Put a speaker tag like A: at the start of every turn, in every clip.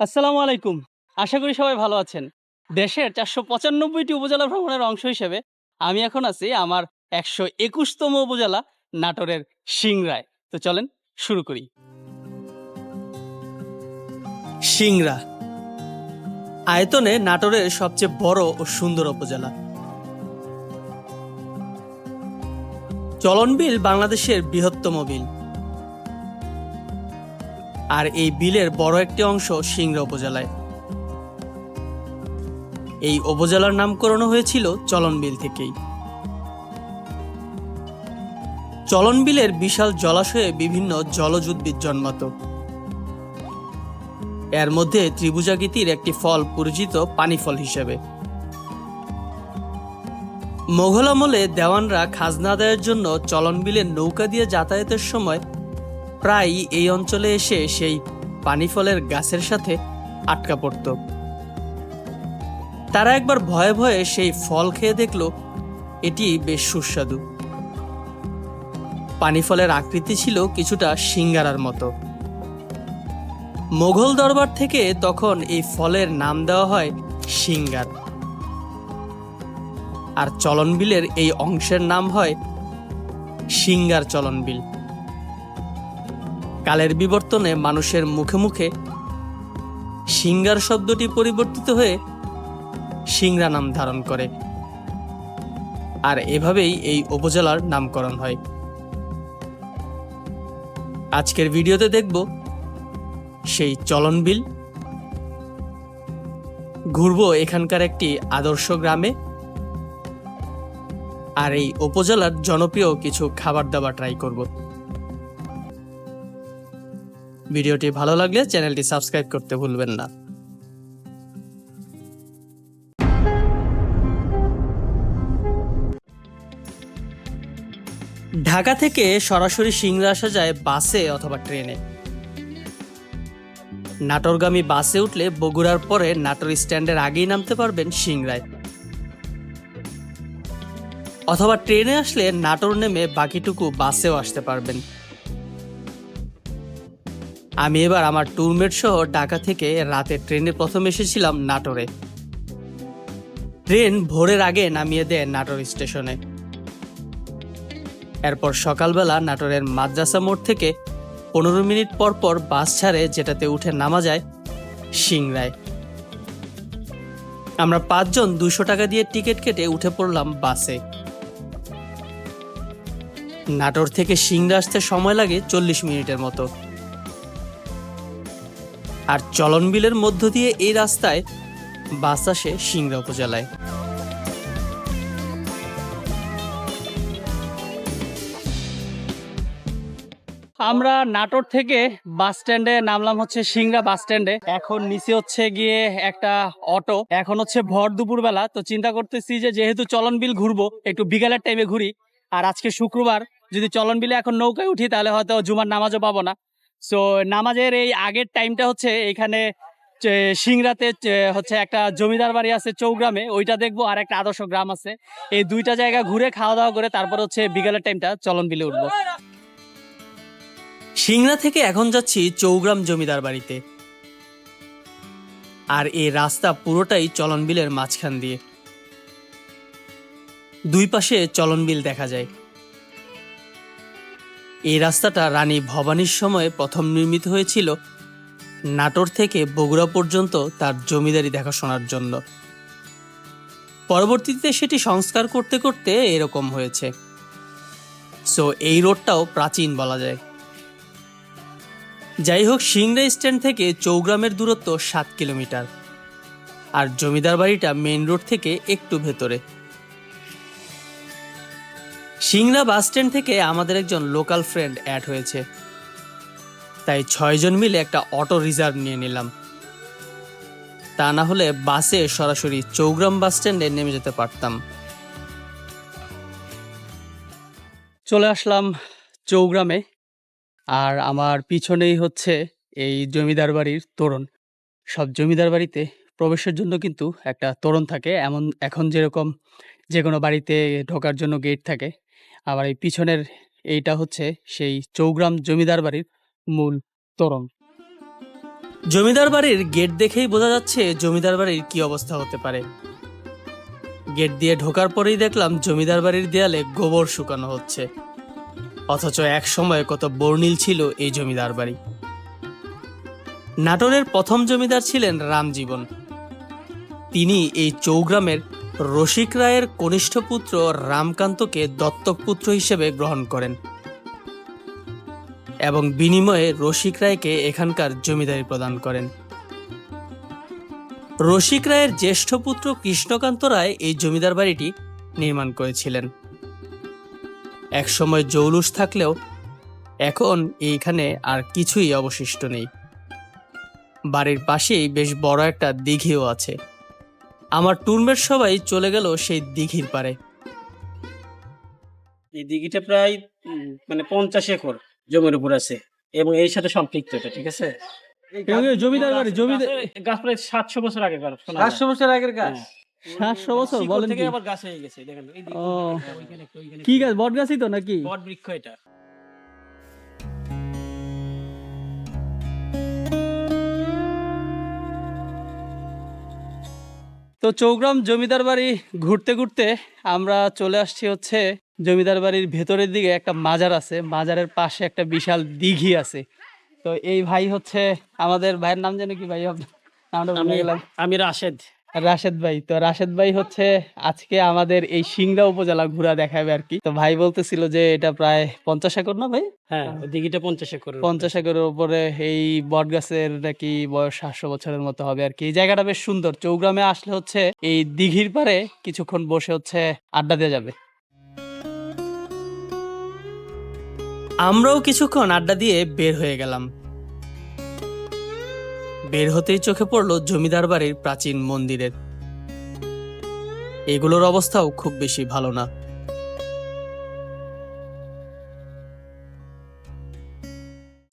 A: আসসালামু আলাইকুম। আশা করি সবাই ভালো আছেন। দেশের চারশো পঁচানব্বইটি উপজেলা ভ্রমণের অংশ হিসেবে আমি এখন আছি আমার একশো একুশতম উপজেলা নাটোরের সিংড়ায় তো চলেন শুরু করি। সিংরা। আয়তনে নাটোরের সবচেয়ে বড় ও সুন্দর উপজেলা। চলন বিল বাংলাদেশের বৃহত্তম বিল। আর এই বিলের বড় একটি অংশ সিংড়া উপজেলায়। এই উপজেলার নামকরণ হয়েছিল চলন বিল থেকেই। চলন বিলের বিশাল জলাশয়ে বিভিন্ন জলজ উদ্ভিদ জন্মাত। এর মধ্যে ত্রিভুজাকৃতির একটি ফল পরিচিত পানি ফল হিসেবে। মোঘল আমলে দেওয়ানরা খাজনা আদায়ের জন্য চলন বিলের নৌকা দিয়ে যাতায়াতের সময় প্রায় এই অঞ্চলে এসে সেই পানি ফলের গাছের সাথে আটকা পড়ত। তারা একবার ভয়ে ভয়ে সেই ফল খেয়ে দেখল, এটি বেশ সুস্বাদু। পানি ফলের আকৃতি ছিল কিছুটা সিঙ্গারার মতো। মোঘল দরবার থেকে তখন এই ফলের নাম দেওয়া হয় সিঙ্গার। আর চলনবিলের এই অংশের নাম হয় সিঙ্গার চলনবিল। বিল কালের বিবর্তনে মানুষের মুখে মুখে সিঙ্গার শব্দটি পরিবর্তিত হয়ে সিংড়া নাম ধারণ করে। আর এভাবেই এই উপজেলার নামকরণ হয়। আজকের ভিডিওতে দেখব সেই চলন বিল। ঘুরবো এখানকার একটি আদর্শ গ্রামে। আর এই উপজেলার জনপ্রিয় কিছু খাবার দাবার ট্রাই করব। ভিডিওটি ভালো লাগলে চ্যানেলটি সাবস্ক্রাইব করতে ভুলবেন না। ঢাকা থেকে সরাসরি সিংড়া আসা যায় বাসে অথবা ট্রেনে। নাটোরগামী বাসে উঠলে বগুড়ার পরে নাটোর স্ট্যান্ডের আগেই নামতে পারবেন সিংড়ায়। অথবা ট্রেনে আসলে নাটোর নেমে বাকিটুকু বাসেও আসতে পারবেন। আমি এবার আমার ট্যুরমেট সহ ঢাকা থেকে রাতে ট্রেনে প্রথম এসেছিলাম নাটোরে। ট্রেন ভোরের আগে নামিয়ে দেয় নাটোর স্টেশনে। এরপর সকালবেলা নাটোরের মাদ্রাসা মোড় থেকে পনেরো মিনিট পর পর বাস ছাড়ে যেটাতে উঠে নামা যায় সিংড়ায়। আমরা পাঁচজন দুশো টাকা দিয়ে টিকিট কেটে উঠে পড়লাম বাসে। নাটোর থেকে সিংড়া আসতে সময় লাগে চল্লিশ মিনিটের মতো। আর চলন বিলের মধ্য দিয়ে এই রাস্তায় বাস আসে সিংড়া উপজেলায়। আমরা নাটোর থেকে বাস স্ট্যান্ডে নামলাম হচ্ছে সিংড়া বাস স্ট্যান্ডে। এখন নিচে হচ্ছে গিয়ে একটা অটো। এখন হচ্ছে ভর দুপুর বেলা তো চিন্তা করতেছি যে যেহেতু চলন বিল ঘুরবো, একটু বিকালের টাইমে ঘুরি। আর আজকে শুক্রবার, যদি চলন বিলে এখন নৌকায় উঠি, তাহলে হয়তো জুমার নামাজও পাবো না। সো নামাজের এই আগের টাইমটা হচ্ছে এখানে সিংড়াতে হচ্ছে একটা জমিদার বাড়ি আছে চৌগ্রামে, ওইটা দেখব, আর একটা আদর্শ গ্রাম আছে। এই দুইটা জায়গা ঘুরে খাওয়া দাওয়া করে তারপর হচ্ছে বিকালের টাইমটা চলন বিলে উঠবো। সিংড়া থেকে এখন যাচ্ছি চৌগ্রাম জমিদার বাড়িতে। আর এই রাস্তা পুরোটাই চলন বিলের মাঝখান দিয়ে। দুই পাশে চলন বিল দেখা যায়। এই রাস্তাটা রানী ভবানীর সময়ে প্রথম নির্মিত হয়েছিল নাটোর থেকে বগুড়া পর্যন্ত তার জমিদারি দেখাশোনার জন্য। পরবর্তীতে সেটি সংস্কার করতে করতে এরকম হয়েছে। সো এই রোডটাও প্রাচীন বলা যায়। যাই হোক সিংড়া স্ট্যান্ড থেকে চৌগ্রামের দূরত্ব সাত কিলোমিটার। আর জমিদার বাড়িটা মেন রোড থেকে একটু ভেতরে। সিংড়া বাস স্ট্যান্ড থেকে আমাদের একজন লোকাল ফ্রেন্ড অ্যাড হয়েছে। তাই ছয়জন মিলে একটা অটো রিজার্ভ নিয়ে নিলাম। তা না হলে বাসে সরাসরি চৌগ্রাম বাস স্ট্যান্ডে নেমে যেতে পারতাম। চলে আসলাম চৌগ্রামে, আর আমার পিছনেই হচ্ছে এই জমিদার বাড়ির তোরণ। সব জমিদার বাড়িতে প্রবেশের জন্য কিন্তু একটা তোরণ থাকে। এমন এখন যেরকম যে কোনো বাড়িতে ঢোকার জন্য গেট থাকে। আবার এই পিছনের এইটা হচ্ছে সেই চৌগ্রাম জমিদার বাড়ির মূল তোরণ। জমিদার বাড়ির গেট দেখেই বোঝা যাচ্ছে জমিদার বাড়ির কি অবস্থা হতে পারে। গেট দিয়ে ঢোকার পরেই দেখলাম জমিদার বাড়ির দেয়ালে গোবর শুকানো হচ্ছে। অথচ এক সময় কত বর্ণিল ছিল এই জমিদার বাড়ি। নাটোরের প্রথম জমিদার ছিলেন রামজীবন। তিনি এই চৌগ্রামের রসিক রায়ের কনিষ্ঠ পুত্র রামকান্তকে দত্তক পুত্র হিসেবে গ্রহণ করেন এবং বিনিময়ে রসিক রায়কে এখানকার জমিদারি প্রদান করেন। রসিক রায়ের জ্যেষ্ঠ পুত্র কৃষ্ণকান্ত রায় এই জমিদার বাড়িটি নির্মাণ করেছিলেন। একসময় জৌলুস থাকলেও এখন এইখানে আর কিছুই অবশিষ্ট নেই। বাড়ির পাশেই বেশ বড় একটা দিঘিও আছে। আমার টুরমেট সবাই চলে গেল সেই দিঘির পারে
B: এই দিঘিটা প্রায় উম, মানে পঞ্চাশ একর জমির উপর আছে এবং এই সাথে সম্পৃক্ত এটা ঠিক আছে
A: জমিদার বাড়ি জমিদার
B: গাছ- গাছ প্রায় সাতশো বছর আগে।
C: সাতশো বছর আগের গাছ
B: হ্যাঁ।
A: সাতশো বছর বলেন
B: থেকে
A: কি
B: আবার গাছ হয়ে গেছে দেখেন এই দিকে
A: ও।
B: ওইখানে একটা, ওইখানে
A: কি
B: একটা।
A: গাছ বট গাছই তো নাকি
B: বট বৃক্ষ এটা
A: তো চৌগ্রাম জমিদার বাড়ি ঘুরতে ঘুরতে আমরা চলে আসছি হচ্ছে জমিদার বাড়ির ভেতরের দিকে একটা মাজার আছে। মাজারের পাশে একটা বিশাল দিঘি আছে। তো এই ভাই হচ্ছে আমাদের ভাইয়ের নাম যেন কি ভাই আপনার? নামটা ভুলে গেলাম।
B: আমি রাশেদ।
A: রাশেদ ভাই তো রাশেদ ভাই হচ্ছে আজকে আমাদের এই সিংড়া উপজেলা ঘোরা দেখাবে আর কি। তো ভাই বলতেছিল যে এটা প্রায় পঞ্চাশ একর না ভাই?
B: হ্যাঁ দিঘিটা পঞ্চাশ একর
A: পঞ্চাশ একরের উপরে এই বট গাছের নাকি বয়স সাতশো বছরের মতো হবে আর কি। এই জায়গাটা বেশ সুন্দর চৌগ্রামে আসলে হচ্ছে এই দিঘির পারে কিছুক্ষণ বসে হচ্ছে আড্ডা দেওয়া যাবে। আমরাও কিছুক্ষণ আড্ডা দিয়ে বের হয়ে গেলাম। বের হতেই চোখে পড়ল জমিদার বাড়ির প্রাচীন মন্দিরের। এগুলোর অবস্থাও খুব বেশি ভালো না।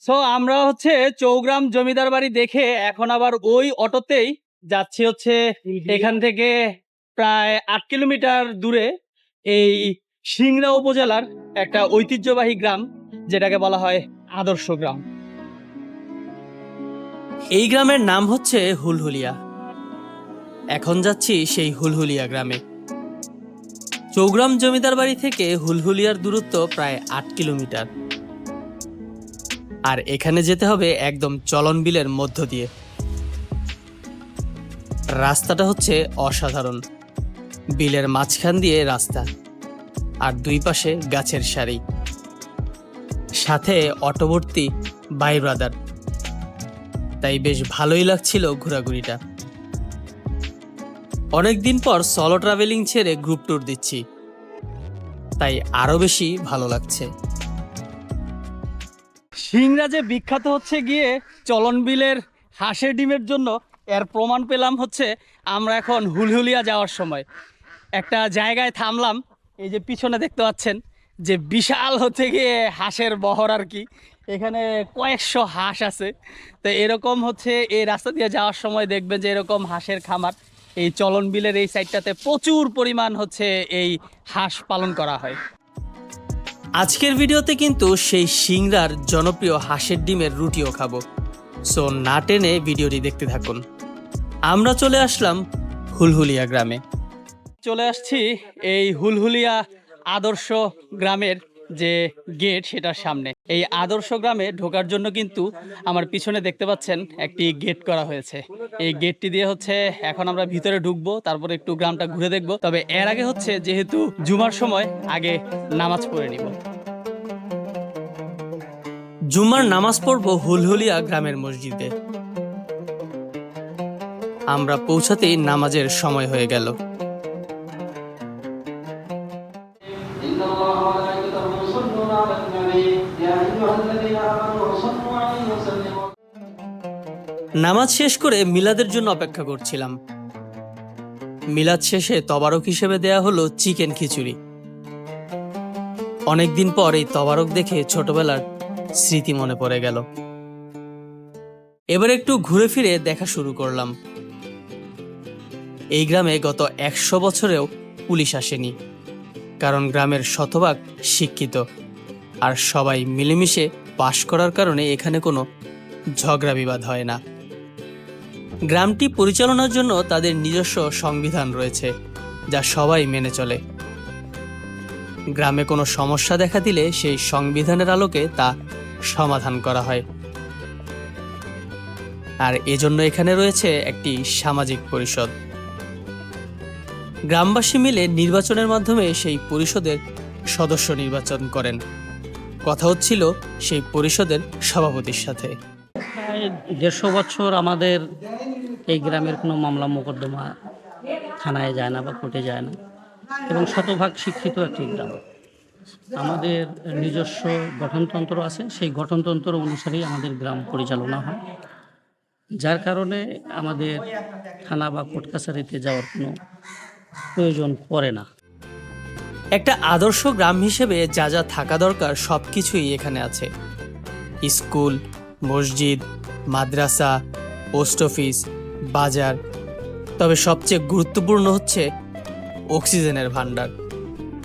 A: সো আমরা হচ্ছে চৌগ্রাম জমিদার বাড়ি দেখে এখন আবার ওই অটোতেই যাচ্ছি হচ্ছে এখান থেকে প্রায় আট কিলোমিটার দূরে এই সিংড়া উপজেলার একটা ঐতিহ্যবাহী গ্রাম যেটাকে বলা হয় আদর্শ গ্রাম। এই গ্রামের নাম হচ্ছে হুলহুলিয়া। এখন যাচ্ছি সেই হুলহুলিয়া গ্রামে। চৌগ্রাম জমিদার বাড়ি থেকে হুলহুলিয়ার দূরত্ব প্রায় আট কিলোমিটার। আর এখানে যেতে হবে একদম চলন বিলের মধ্য দিয়ে। রাস্তাটা হচ্ছে অসাধারণ। বিলের মাঝখান দিয়ে রাস্তা, আর দুই পাশে গাছের সারি। সাথে অটোবর্তী বাই ব্রাদার। তাই বেশ ভালোই লাগছিল ঘোরাঘুরিটা। অনেকদিন পর সলো ট্রাভেলিং ছেড়ে গ্রুপ ট্যুর দিচ্ছি। তাই আরও বেশি ভালো লাগছে। সিংরা যে বিখ্যাত হচ্ছে গিয়ে চলন বিলের হাঁসের ডিমের জন্য এর প্রমাণ পেলাম হচ্ছে আমরা এখন হুলহুলিয়া যাওয়ার সময়। একটা জায়গায় থামলাম, এই যে পিছনে দেখতে পাচ্ছেন যে বিশাল হচ্ছে গিয়ে হাঁসের বহর আর কি। এখানে কয়েকশো হাঁস আছে। তো এরকম হচ্ছে এই রাস্তা দিয়ে যাওয়ার সময় দেখবেন যে এরকম হাঁসের খামার। এই চলন বিলের এই সাইডটাতে প্রচুর পরিমাণ হচ্ছে এই হাঁস পালন করা হয়। আজকের ভিডিওতে কিন্তু সেই সিংড়ার জনপ্রিয় হাঁসের ডিমের রুটিও খাব। সো না টেনে ভিডিওটি দেখতে থাকুন। আমরা চলে আসলাম হুলহুলিয়া গ্রামে। চলে আসছি এই হুলহুলিয়া আদর্শ গ্রামের যে গেট সেটার সামনে। এই আদর্শ গ্রামে ঢোকার জন্য কিন্তু আমার পিছনে দেখতে পাচ্ছেন একটি গেট করা হয়েছে। এই গেটটি দিয়ে হচ্ছে এখন আমরা ভিতরে ঢুকবো, তারপরে একটু গ্রামটা ঘুরে দেখব। তবে এর আগে হচ্ছে যেহেতু জুমার সময়, আগে নামাজ পড়ে নিব। জুমার নামাজ পড়ব হুলহুলিয়া গ্রামের মসজিদে। আমরা পৌঁছাতেই নামাজের সময় হয়ে গেল। নামাজ শেষ করে মিলাদের জন্য অপেক্ষা করছিলাম। মিলাদ শেষে তবারক হিসেবে দেয়া হলো চিকেন খিচুড়ি। অনেকদিন পর এই তবারক দেখে ছোটবেলার স্মৃতি মনে পড়ে গেল। এবার একটু ঘুরে ফিরে দেখা শুরু করলাম। এই গ্রামে গত একশো বছরেও পুলিশ আসেনি, কারণ গ্রামের শতভাগ শিক্ষিত, আর সবাই মিলেমিশে বাস করার কারণে এখানে কোনো ঝগড়া বিবাদ হয় না। গ্রামটি পরিচালনার জন্য তাদের নিজস্ব সংবিধান রয়েছে, যা সবাই মেনে চলে। গ্রামে কোনো সমস্যা দেখা দিলে সেই সংবিধানের আলোকে তা সমাধান করা হয়। আর এজন্য এখানে রয়েছে একটি সামাজিক পরিষদ। গ্রামবাসী মিলে নির্বাচনের মাধ্যমে সেই পরিষদের সদস্য নির্বাচন করেন। কথা হচ্ছিল সেই পরিষদের সভাপতির সাথে।
D: দেড়শো বছর আমাদের এই গ্রামের কোনো মামলা মোকদ্দমা থানায় যায় না বা কোর্টে যায় না। এবং শতভাগ শিক্ষিত একটি গ্রাম। আমাদের নিজস্ব গঠনতন্ত্র আছে। সেই গঠনতন্ত্র অনুসারেই আমাদের গ্রাম পরিচালনা হয়। যার কারণে আমাদের থানা বা কোর্ট কাছারিতে যাওয়ার কোনো প্রয়োজন পড়ে না।
A: একটা আদর্শ গ্রাম হিসেবে যা যা থাকা দরকার সব কিছুই এখানে আছে। স্কুল, মসজিদ, মাদ্রাসা, পোস্ট অফিস বাজার। তবে সবচেয়ে গুরুত্বপূর্ণ হচ্ছে অক্সিজেনের ভান্ডার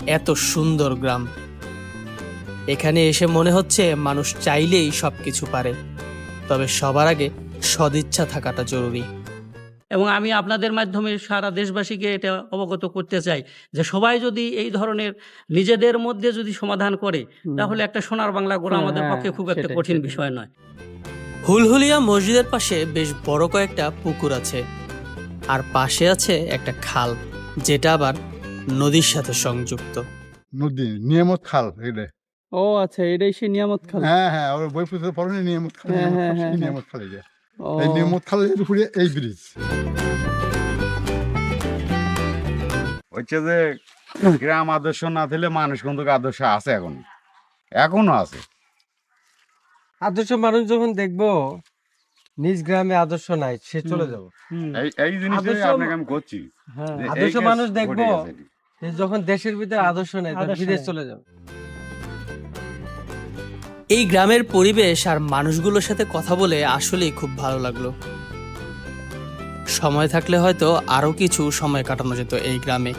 A: এত সুন্দর গ্রাম। এখানে এসে মনে হচ্ছে মানুষ চাইলেই সব কিছু পারে। তবে সবার আগে সদিচ্ছা থাকাটা জরুরি।
D: এবং আমি আপনাদের মাধ্যমে সারা দেশবাসীকে এটা অবগত করতে চাই যে সবাই যদি এই ধরনের নিজেদের মধ্যে যদি সমাধান করে তাহলে একটা সোনার বাংলা গড়া আমাদের
A: হ্যাঁ,
D: পক্ষে খুব একটা কঠিন বিষয় নয়।
A: হুলহুলিয়া মসজিদের পাশে বেশ বড় কয়েকটা পুকুর আছে। আর পাশে আছে একটা খাল যেটা আবার নদীর সাথে সংযুক্ত।
E: নদী নিয়ামত খাল এটা
A: ও আচ্ছা এটাই সেই নিয়ামত খাল।
E: হ্যাঁ হ্যাঁ ওর বই পুস্তকে পড়েনি নিয়ামত খাল
A: হ্যাঁ,
E: নিয়ামত
A: হ্যাঁ,
E: খাল,
A: হ্যাঁ।
E: নিয়ামত খাল এই নিয়ামত খালের উপরে এই ব্রিজ।
F: হচ্ছে যে গ্রাম আদর্শ না দিলে মানুষ কিন্তু আদর্শ আছে এখন। এখনও আছে।
G: আদর্শ মানুষ যখন দেখব নিজ গ্রামে আদর্শ নাই সে চলে যাব।
F: এই এই জিনিসটাই
G: আদর্শ-
F: আপনাকে আমি করছি।
G: হ্যাঁ। আদর্শ মানুষ দেখব যখন দেশের ভিতরে আদর্শ নাই বিদেশ চলে যাবে।
A: এই গ্রামের পরিবেশ আর মানুষগুলোর সাথে কথা বলে আসলেই খুব ভালো লাগল। সময় থাকলে হয়তো আরও কিছু সময় কাটানো যেত এই গ্রামে।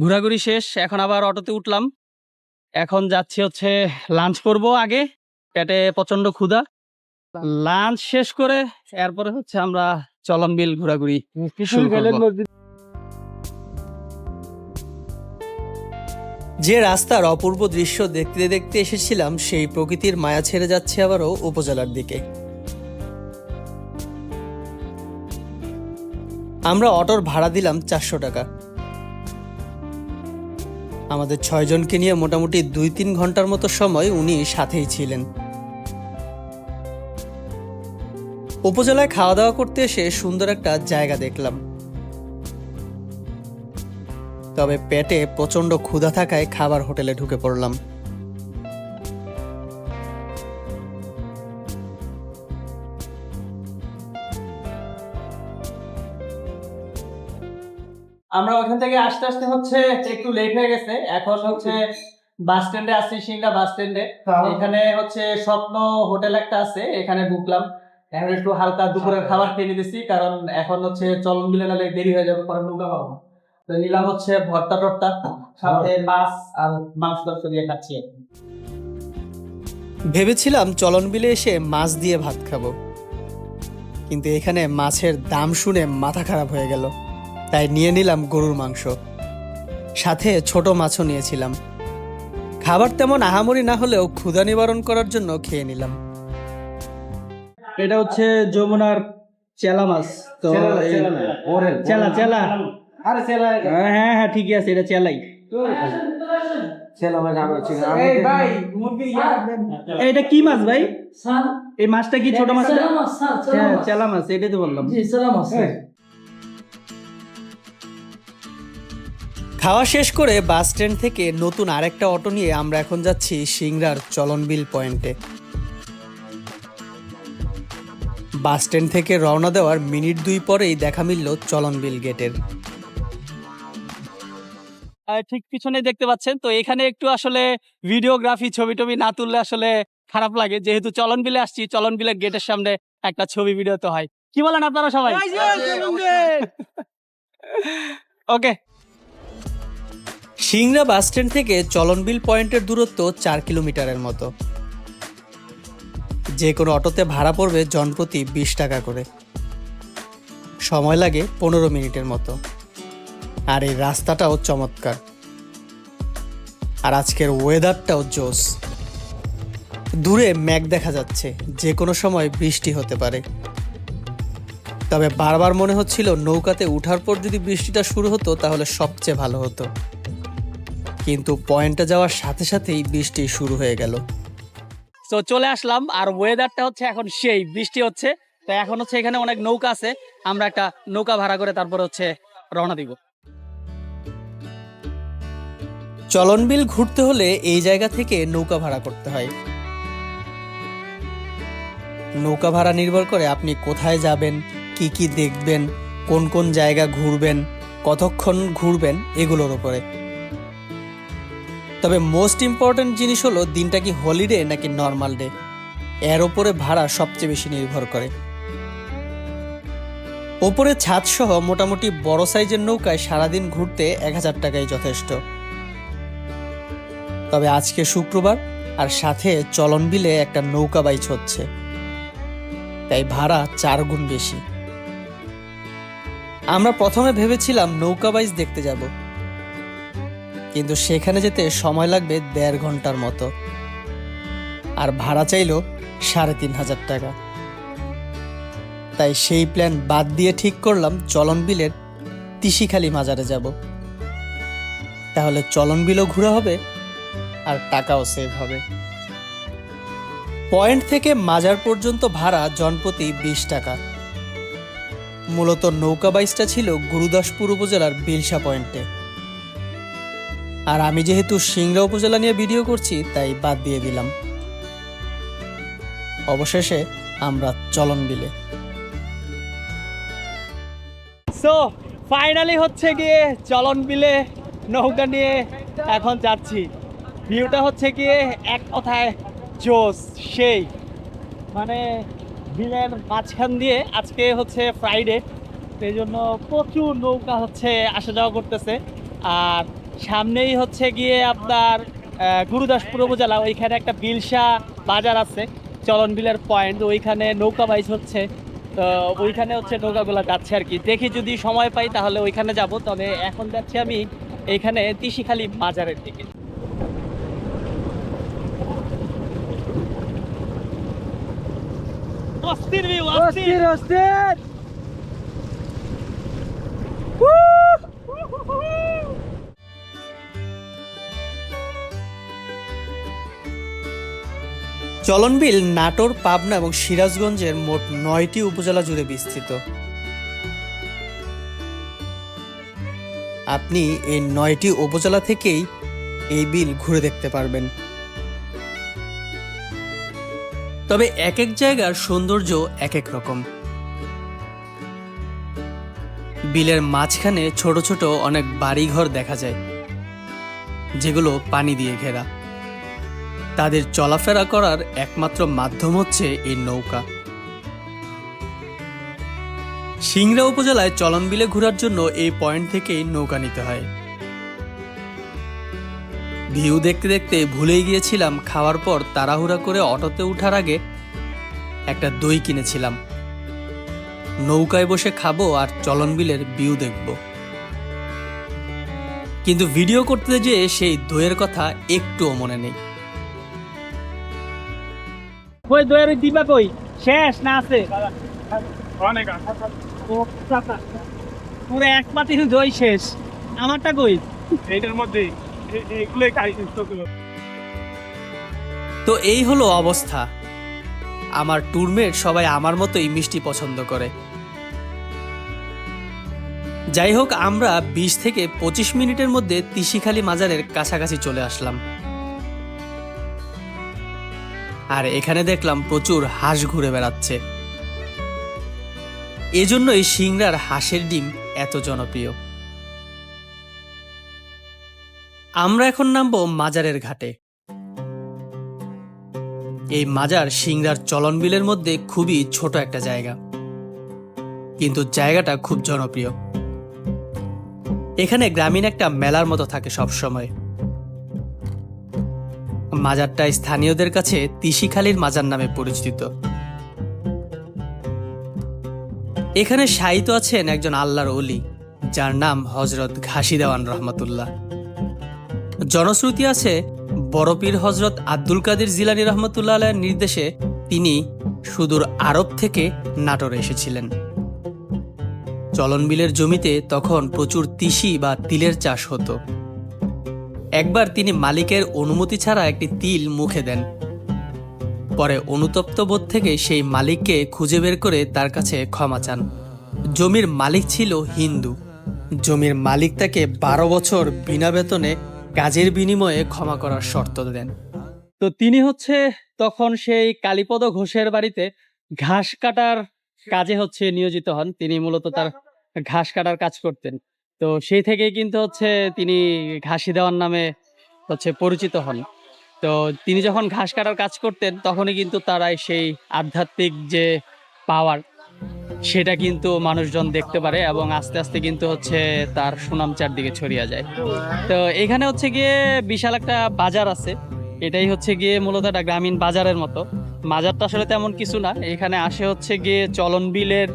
A: ঘোরাঘুরি শেষ এখন আবার অটোতে উঠলাম। এখন যাচ্ছি হচ্ছে লাঞ্চ করব আগে। পেটে প্রচণ্ড ক্ষুধা। লাঞ্চ শেষ করে এরপরে হচ্ছে আমরা চলন বিল ঘোরাঘুরি যে রাস্তার অপূর্ব দৃশ্য দেখতে দেখতে এসেছিলাম সেই প্রকৃতির মায়া ছেড়ে যাচ্ছে আবারও উপজেলার দিকে। আমরা অটোর ভাড়া দিলাম চারশো টাকা। আমাদের ছয়জনকে নিয়ে মোটামুটি দুই তিন ঘণ্টার মতো সময় উনি সাথেই ছিলেন। উপজেলায় খাওয়া দাওয়া করতে এসে সুন্দর একটা জায়গা দেখলাম। তবে পেটে প্রচণ্ড ক্ষুধা থাকায় খাবার হোটেলে ঢুকে পড়লাম। আমরা ওখান থেকে আস্তে আস্তে হচ্ছে একটু লেট হয়ে গেছে। এখন হচ্ছে বাস স্ট্যান্ডে আসছি সিংড়া বাস স্ট্যান্ডে এখানে হচ্ছে স্বপ্ন হোটেল একটা আছে এখানে ঢুকলাম। এখন একটু হালকা দুপুরের খাবার খেয়ে নিতেছি কারণ এখন হচ্ছে চলন বিলে নালে দেরি হয়ে যাবে পরে নৌকা পাবো। তো নিলাম হচ্ছে ভর্তা টর্তা সাথে মাছ আর মাংস তরকারি দিয়ে খাচ্ছি ভেবেছিলাম চলন বিলে এসে মাছ দিয়ে ভাত খাব। কিন্তু এখানে মাছের দাম শুনে মাথা খারাপ হয়ে গেল। তাই নিয়ে নিলাম গরুর মাংস। সাথে ছোট মাছও নিয়েছিলাম। খাবার তেমন আহামরি না হলেও ক্ষুধা নিবারণ করার জন্য খেয়ে নিলাম। এটা হচ্ছে যমুনার চেলা মাছ। তো চেলা চেলা
G: আরে ছেলে
A: হ্যাঁ হ্যাঁ ঠিকই আছে এটা চেলাই। এটা কি মাছ ভাই? এই মাছটা কি ছোট মাছ হ্যাঁ চেলা মাছ এটাই তো বললাম। খাওয়া শেষ করে বাস স্ট্যান্ড থেকে নতুন আরেকটা অটো নিয়ে আমরা এখন যাচ্ছি সিংড়ার চলনবিল পয়েন্টে। বাস স্ট্যান্ড থেকে রওনা দেওয়ার মিনিট দুই পরেই দেখা মিলল চলনবিল গেটের। ঠিক পিছনে দেখতে পাচ্ছেন তো এখানে একটু আসলে ভিডিওগ্রাফি ছবি টবি না তুললে আসলে খারাপ লাগে। যেহেতু চলন বিলে আসছি চলন বিলের গেটের সামনে একটা ছবি ভিডিও তো হয়। কি বলেন আপনারা সবাই? ওকে সিংড়া বাস স্ট্যান্ড থেকে চলনবিল পয়েন্টের দূরত্ব চার কিলোমিটারের মতো। যে কোনো অটোতে ভাড়া পড়বে জনপ্রতি বিশ টাকা করে। সময় লাগে পনেরো মিনিটের মতো। আর এই রাস্তাটাও চমৎকার। আর আজকের ওয়েদারটাও জোস দূরে মেঘ দেখা যাচ্ছে, যে কোনো সময় বৃষ্টি হতে পারে। তবে বারবার মনে হচ্ছিল নৌকাতে উঠার পর যদি বৃষ্টিটা শুরু হতো, তাহলে সবচেয়ে ভালো হতো। কিন্তু পয়েন্টে যাওয়ার সাথে সাথেই বৃষ্টি শুরু হয়ে গেল। তো চলে আসলাম আর ওয়েদারটা হচ্ছে এখন সেই বৃষ্টি হচ্ছে। তো এখন হচ্ছে এখানে অনেক নৌকা আছে আমরা একটা নৌকা ভাড়া করে তারপর হচ্ছে রওনা দিব। চলনবিল ঘুরতে হলে এই জায়গা থেকে নৌকা ভাড়া করতে হয়। নৌকা ভাড়া নির্ভর করে আপনি কোথায় যাবেন কি কি দেখবেন কোন কোন জায়গা ঘুরবেন কতক্ষণ ঘুরবেন এগুলোর উপরে। তবে মোস্ট ইম্পর্ট্যান্ট জিনিস হলো দিনটা কি হলিডে নাকি নর্মাল ডে এর ওপরে ভাড়া সবচেয়ে বেশি নির্ভর করে। ওপরে ছাদ সহ মোটামুটি বড় সাইজের নৌকায় সারাদিন ঘুরতে এক হাজার টাকাই যথেষ্ট। তবে আজকে শুক্রবার আর সাথে চলন বিলে একটা নৌকা বাইচ হচ্ছে। তাই ভাড়া চার গুণ বেশি। আমরা প্রথমে ভেবেছিলাম নৌকা বাইচ দেখতে যাব। কিন্তু সেখানে যেতে সময় লাগবে দেড় ঘণ্টার মতো। আর ভাড়া চাইলো সাড়ে তিন হাজার টাকা। তাই সেই প্ল্যান বাদ দিয়ে ঠিক করলাম চলন বিলের তিসিখালি মাজারে যাব। তাহলে চলন বিলও ঘোরা হবে আর টাকাও সেভ হবে। পয়েন্ট থেকে মাজার পর্যন্ত ভাড়া জনপ্রতি বিশ টাকা। মূলত নৌকা বাইসটা ছিল গুরুদাসপুর উপজেলার বিলসা পয়েন্টে। আর আমি যেহেতু সিংড়া উপজেলা নিয়ে ভিডিও করছি, তাই বাদ দিয়ে দিলাম। অবশেষে আমরা চলন বিলে। সো ফাইনালি হচ্ছে গিয়ে চলন বিলে নৌকা নিয়ে এখন যাচ্ছি। ভিউটা হচ্ছে গিয়ে এক কথায় জোস সেই। মানে বিলের মাঝখান দিয়ে আজকে হচ্ছে ফ্রাইডে সেই জন্য প্রচুর নৌকা হচ্ছে আসা যাওয়া করতেছে। আর সামনেই হচ্ছে গিয়ে আপনার গুরুদাসপুর উপজেলা, ওইখানে একটা বিলসা বাজার আছে, চলন বিলের পয়েন্ট ওইখানে নৌকা বাইচ হচ্ছে, তো ওইখানে হচ্ছে নৌকাগুলো যাচ্ছে আর কি। দেখি যদি সময় পাই তাহলে ওইখানে যাব, তবে এখন যাচ্ছি আমি এইখানে তিসিখালি বাজারের দিকে। অস্থির! অস্থির
G: অস্থির!
A: চলনবিল নাটোর, পাবনা এবং সিরাজগঞ্জের মোট নয়টি উপজেলা জুড়ে বিস্তৃত। আপনি এই নয়টি উপজেলা থেকেই এই বিল ঘুরে দেখতে পারবেন। তবে এক এক জায়গার সৌন্দর্য এক এক রকম। বিলের মাঝখানে ছোট ছোট অনেক বাড়িঘর দেখা যায়, যেগুলো পানি দিয়ে ঘেরা। তাদের চলাফেরা করার একমাত্র মাধ্যম হচ্ছে এই নৌকা। সিংড়া উপজেলায় চলন বিলে ঘোরার জন্য এই পয়েন্ট থেকেই নৌকা নিতে হয়। ভিউ দেখতে দেখতে ভুলেই গিয়েছিলাম, খাওয়ার পর তাড়াহুড়া করে অটোতে ওঠার আগে একটা দই কিনেছিলাম। নৌকায় বসে খাব আর চলন বিলের ভিউ দেখব। কিন্তু ভিডিও করতে যেয়ে সেই দইয়ের কথা একটুও মনে নেই। কই দিবা কই? শেষ না আছে? চাচা। পুরো এক পাতি দই শেষ। আমারটা কই?
H: এইটার মধ্যে এগুলোই কাহিনী
A: তো এই হলো অবস্থা। আমার টুরমেট সবাই আমার মতোই মিষ্টি পছন্দ করে। যাই হোক আমরা বিশ থেকে পঁচিশ মিনিটের মধ্যে তিসিখালি মাজারের কাছাকাছি চলে আসলাম। আর এখানে দেখলাম প্রচুর হাঁস ঘুরে বেড়াচ্ছে। এজন্যই সিংড়ার হাঁসের ডিম এত জনপ্রিয়। আমরা এখন নামবো মাজারের ঘাটে। এই মাজার সিংড়ার চলন বিলের মধ্যে খুবই ছোট একটা জায়গা। কিন্তু জায়গাটা খুব জনপ্রিয়। এখানে গ্রামীণ একটা মেলার মতো থাকে সব সময়
I: মাজারটা স্থানীয়দের কাছে তিসিখালির মাজার নামে পরিচিত। এখানে শায়িত আছেন একজন আল্লাহর অলি যার নাম হজরত ঘাসি দেওয়ান রহমতুল্লাহ। জনশ্রুতি আছে বড়পীর হজরত আব্দুল কাদের জিলানি রহমতুল্লাহ আলাইয়ের নির্দেশে তিনি সুদূর আরব থেকে নাটোরে এসেছিলেন। চলনবিলের জমিতে তখন প্রচুর তিসি বা তিলের চাষ হতো। একবার তিনি মালিকের অনুমতি ছাড়া একটি তিল মুখে দেন। পরে অনুতপ্ত বোধ থেকে সেই মালিককে খুঁজে বের করে তার কাছে ক্ষমা চান। জমির মালিক ছিল হিন্দু। জমির মালিক তাকে বারো বছর বিনা বেতনে কাজের বিনিময়ে ক্ষমা করার শর্ত দেন।
A: তো তিনি হচ্ছে তখন সেই কালীপদ ঘোষের বাড়িতে ঘাস কাটার কাজে হচ্ছে নিয়োজিত হন। তিনি মূলত তার ঘাস কাটার কাজ করতেন। তো সেই থেকেই কিন্তু হচ্ছে তিনি ঘাসি দেওয়ার নামে হচ্ছে পরিচিত হন। তো তিনি যখন ঘাস কাটার কাজ করতেন, তখনই কিন্তু তারা সেই আধ্যাত্মিক যে পাওয়ার সেটা কিন্তু মানুষজন দেখতে পারে এবং আস্তে আস্তে কিন্তু হচ্ছে তার সুনাম চারদিকে ছড়িয়ে যায়। তো এখানে হচ্ছে গিয়ে বিশাল একটা বাজার আছে। এটাই হচ্ছে গিয়ে মূলত একটা গ্রামীণ বাজারের মতো। বাজারটা আসলে তেমন কিছু না। এখানে আসে হচ্ছে গিয়ে চলন বিলের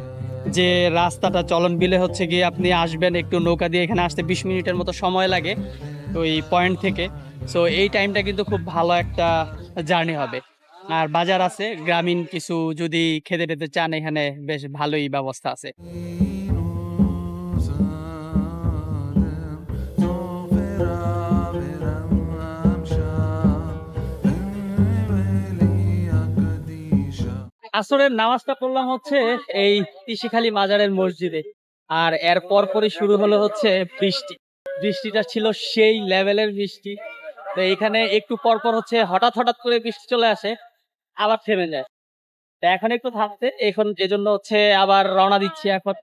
A: যে রাস্তাটা চলন বিলে হচ্ছে গিয়ে আপনি আসবেন, একটু নৌকা দিয়ে এখানে আসতে বিশ মিনিটের মতো সময় লাগে ওই পয়েন্ট থেকে। সো এই টাইমটা কিন্তু খুব ভালো একটা জার্নি হবে। আর বাজার আছে, গ্রামীণ কিছু যদি খেতে টেতে চান, এখানে বেশ ভালোই ব্যবস্থা আছে। আসরের নামাজটা পড়লাম হচ্ছে এই তিসিখালী মাজারের মসজিদে। আর এর পরপরই শুরু হলো হচ্ছে বৃষ্টি। বৃষ্টিটা ছিল সেই লেভেলের বৃষ্টি। তো এখানে একটু পরপর হচ্ছে হঠাৎ হঠাৎ করে বৃষ্টি চলে আসে, আবার থেমে যায়। তো এখন একটু থামতে, এখন এজন্য হচ্ছে আবার রওনা দিচ্ছি এখন।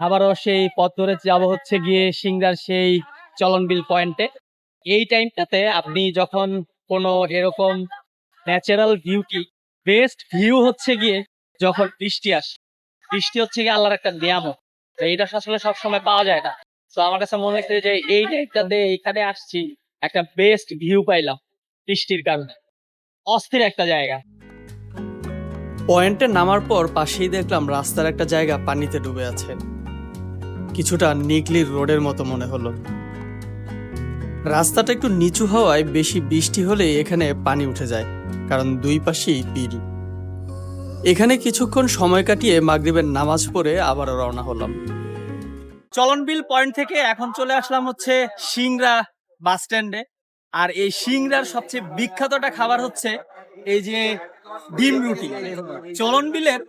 A: আবারও সেই পথ ধরে যাব হচ্ছে গিয়ে সিংড়ার সেই চলনবিল পয়েন্টে এই টাইমটাতে আপনি যখন কোনো এরকম ন্যাচারাল বিউটি বেস্ট ভিউ হচ্ছে গিয়ে যখন বৃষ্টি আসে। বৃষ্টি হচ্ছে গিয়ে আল্লাহর একটা নিয়ামত। তো এইটা আসলে সবসময় পাওয়া যায় না। তো আমার কাছে মনে হচ্ছে যে এই টাইমটাতে এখানে আসছি, একটা বেস্ট ভিউ পাইলাম বৃষ্টির কারণে। অস্থির একটা জায়গা।
I: পয়েন্টে নামার পর পাশেই দেখলাম রাস্তার একটা জায়গা পানিতে ডুবে আছে। কিছুটা নিকলির রোডের মতো মনে হলো। রাস্তাটা একটু নিচু হওয়ায় বেশি বৃষ্টি হলে এখানে পানি উঠে যায়। কারণ দুই পাশেই পিড়ি। এখানে কিছুক্ষণ সময় কাটিয়ে মাগরিবের নামাজ পড়ে আবার রওনা হলাম।
A: চলনবিল পয়েন্ট থেকে এখন চলে আসলাম হচ্ছে সিংড়া বাস স্ট্যান্ডে। আর এই সিংড়ার সবচেয়ে বিখ্যাতটা খাবার হচ্ছে এই যে ডিম রুটি। চলনবিলের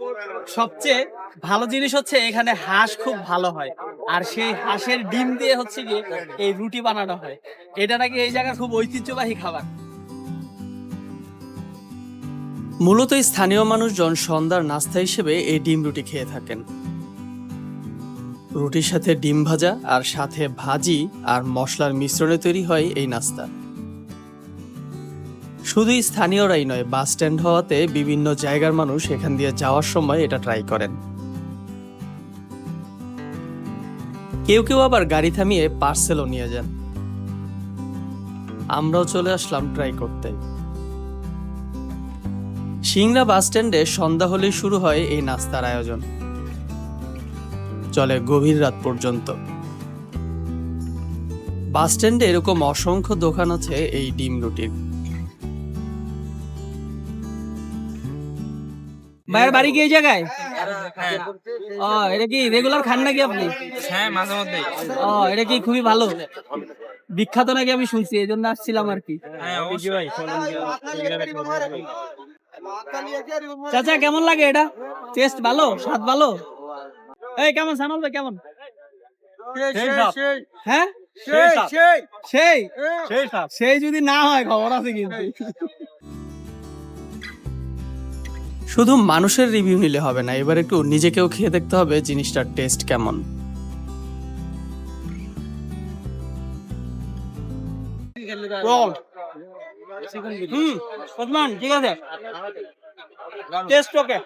A: সবচেয়ে ভালো জিনিস হচ্ছে এখানে হাঁস খুব ভালো হয়। আর সেই হাঁসের ডিম দিয়ে হচ্ছে গিয়ে এই রুটি বানানো হয়। এটা নাকি এই জায়গার খুব ঐতিহ্যবাহী খাবার।
I: মূলত স্থানীয় মানুষজন সন্ধ্যার নাস্তা হিসেবে এই ডিম রুটি খেয়ে থাকেন। রুটির সাথে ডিম ভাজা আর সাথে ভাজি আর মশলার মিশ্রণে তৈরি হয় এই নাস্তা। শুধু স্থানীয়রাই নয়, বাস স্ট্যান্ড হওয়াতে বিভিন্ন জায়গার মানুষ এখান দিয়ে যাওয়ার সময় এটা ট্রাই করেন। কেউ কেউ আবার গাড়ি থামিয়ে পার্সেলও নিয়ে যান। আমরাও চলে আসলাম ট্রাই করতে। সিংড়া বাস স্ট্যান্ডে সন্ধ্যা হলেই শুরু হয় এই নাস্তার আয়োজন। চলে গভীর রাত পর্যন্ত। বাস স্ট্যান্ডে এরকম অসংখ্য দোকান আছে এই ডিম রুটির।
A: ভাইয়ের বাড়ি কি এই জায়গায়? ও এটা কি রেগুলার খান নাকি আপনি?
H: হ্যাঁ মাঝে মধ্যে
A: ও এটা কি খুবই ভালো? বিখ্যাত নাকি আমি শুনছি এই জন্য আসছিলাম আর কি।
H: হ্যাঁ অবশ্যই।
A: চাচা কেমন লাগে এটা? টেস্ট ভালো? স্বাদ ভালো? এই কেমন? সানল ভাই কেমন? হ্যাঁ? সেই সেই যদি না হয় খবর আছে কিন্তু।
I: শুধু মানুষের রিভিউ নিলে হবে না এবার একটু নিজেকেও খেয়ে দেখতে হবে জিনিসটার টেস্ট কেমন।
A: হুম ওসমান ঠিক আছে। টেস্ট ওকে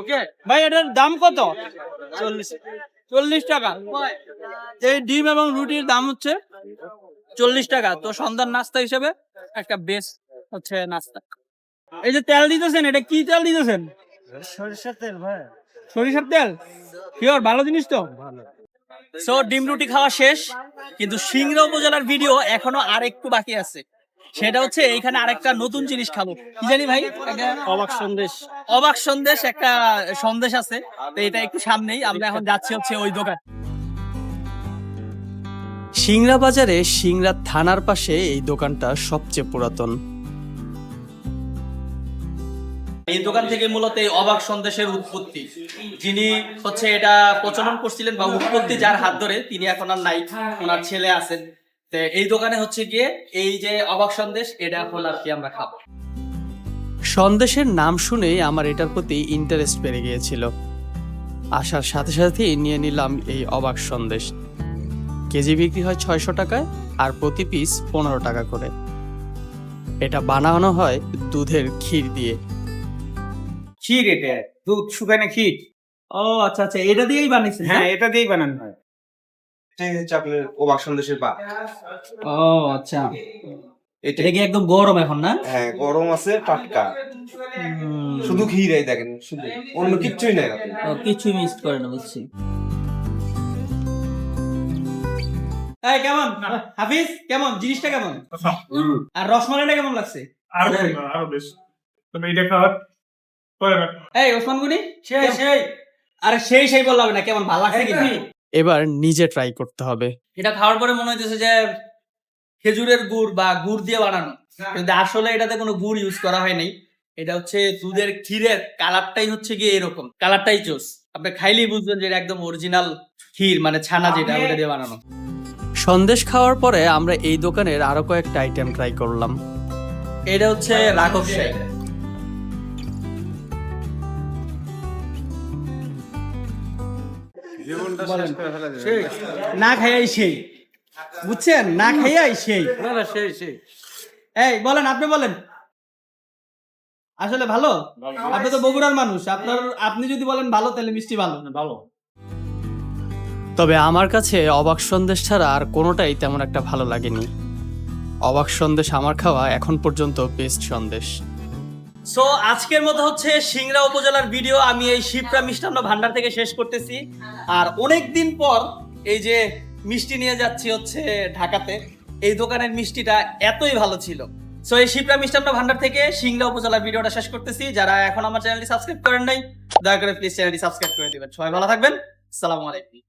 A: ওকে ভাই এটার দাম কত? চল্লিশ চল্লিশ টাকা। এই ডিম এবং রুটির দাম হচ্ছে চল্লিশ টাকা। তো সন্ধ্যার নাস্তা হিসেবে একটা বেস্ট হচ্ছে নাস্তা। এই যে তেল দিতেছেন এটা কি তেল দিতেছেন?
G: সরিষার তেল ভাই।
A: সরিষার তেল? পিওর ভালো জিনিস তো? সো ডিম রুটি খাওয়া শেষ কিন্তু সিংড়া উপজেলার ভিডিও এখনও আর একটু বাকি আছে। সেটা হচ্ছে এইখানে আরেকটা নতুন জিনিস খাব। কি জানি ভাই? অবাক সন্দেশ। অবাক সন্দেশ একটা সন্দেশ আছে। তো এটা একটু সামনেই। আমরা এখন যাচ্ছি হচ্ছে ওই দোকান।
I: সিংড়া বাজারে সিংড়া থানার পাশে এই দোকানটা সবচেয়ে পুরাতন।
A: এই দোকান থেকে মূলত এই অবাক সন্দেশের উৎপত্তি। যিনি হচ্ছে এটা প্রচলন করছিলেন বা উৎপত্তি যার হাত ধরে তিনি এখন আর নাই। ওনার ছেলে আছেন। তো এই দোকানে হচ্ছে গিয়ে এই যে অবাক সন্দেশ এটা এখন আর কি আমরা খাব।
I: সন্দেশের নাম শুনেই আমার এটার প্রতি ইন্টারেস্ট বেড়ে গিয়েছিল। আসার সাথে সাথেই নিয়ে নিলাম এই অবাক সন্দেশ। কেজি বিক্রি হয় ছয়শো টাকায় আর প্রতি পিস পনেরো টাকা করে। এটা বানানো হয় দুধের ক্ষীর দিয়ে।
A: ক্ষীর এটা দুধ শুকানো ক্ষীর। ও আচ্ছা আচ্ছা এটা দিয়েই বানিয়েছে
H: হ্যাঁ এটা দিয়েই বানানো হয়।
J: এটাই হচ্ছে আপনার ওবাক সন্দেশের বা।
A: ও আচ্ছা। এটা কি একদম গরম এখন না?
J: হ্যাঁ গরম আছে টাটকা। শুধু ঘিরাই দেখেন শুধু। অন্য কিচ্ছুই নাই।
A: কিছু মিস করে না বুঝছি। এই কেমন? হাফিজ কেমন? জিনিসটা কেমন? আর রসমালাইটা কেমন লাগছে?
H: আরও আরও বেশ। তবে এটা খাওয়ার
A: এই ওসমান গুনি সেই সেই। আরে সেই সেই বললাম না কেমন ভালো লাগছে কিনা
I: এবার নিজে ট্রাই করতে হবে।
A: এটা খাওয়ার পরে মনে হইতেছে যে খেজুরের গুড় বা গুড় দিয়ে বানানো। কিন্তু আসলে এটাতে কোনো গুড় ইউজ করা হয়নি এটা হচ্ছে দুধের ক্ষীরের কালারটাই হচ্ছে গিয়ে এরকম। কালারটাই চোস আপনি খাইলেই বুঝবেন যে এটা একদম অরিজিনাল ক্ষীর মানে ছানা যেটা ওটা দিয়ে বানানো।
I: সন্দেশ খাওয়ার পরে আমরা এই দোকানের আরও কয়েকটা আইটেম ট্রাই করলাম।
A: এটা হচ্ছে রাঘব শাহী না খাইয়াই সেই। বুঝছেন? না খাইয়াই সেই।
G: না না সেই সেই।
A: এই বলেন আপনি বলেন। আসলে ভালো? আপনি তো বগুড়ার মানুষ। আপনার আপনি যদি বলেন ভালো তাহলে মিষ্টি ভালো। ভালো।
I: তবে আমার কাছে অবাক সন্দেশ ছাড়া আর কোনোটাই তেমন একটা ভালো লাগেনি। অবাক সন্দেশ আমার খাওয়া এখন পর্যন্ত বেস্ট সন্দেশ।
A: সো আজকের মতো হচ্ছে সিংড়া উপজেলার ভিডিও আমি এই শিবরা মিষ্টান্ন ভান্ডার থেকে শেষ করতেছি। আর অনেক দিন পর এই যে মিষ্টি নিয়ে যাচ্ছি হচ্ছে ঢাকাতে, এই দোকানের মিষ্টিটা এতই ভালো ছিল। সো এই শিবরা মিষ্টান্ন ভান্ডার থেকে সিংড়া উপজেলার ভিডিওটা শেষ করতেছি। যারা এখন আমার চ্যানেলটি সাবস্ক্রাইব করেন নাই, দয়া করে প্লিজ চ্যানেলটি সাবস্ক্রাইব করে দিবেন। সবাই ভালো থাকবেন। আসসালামু আলাইকুম।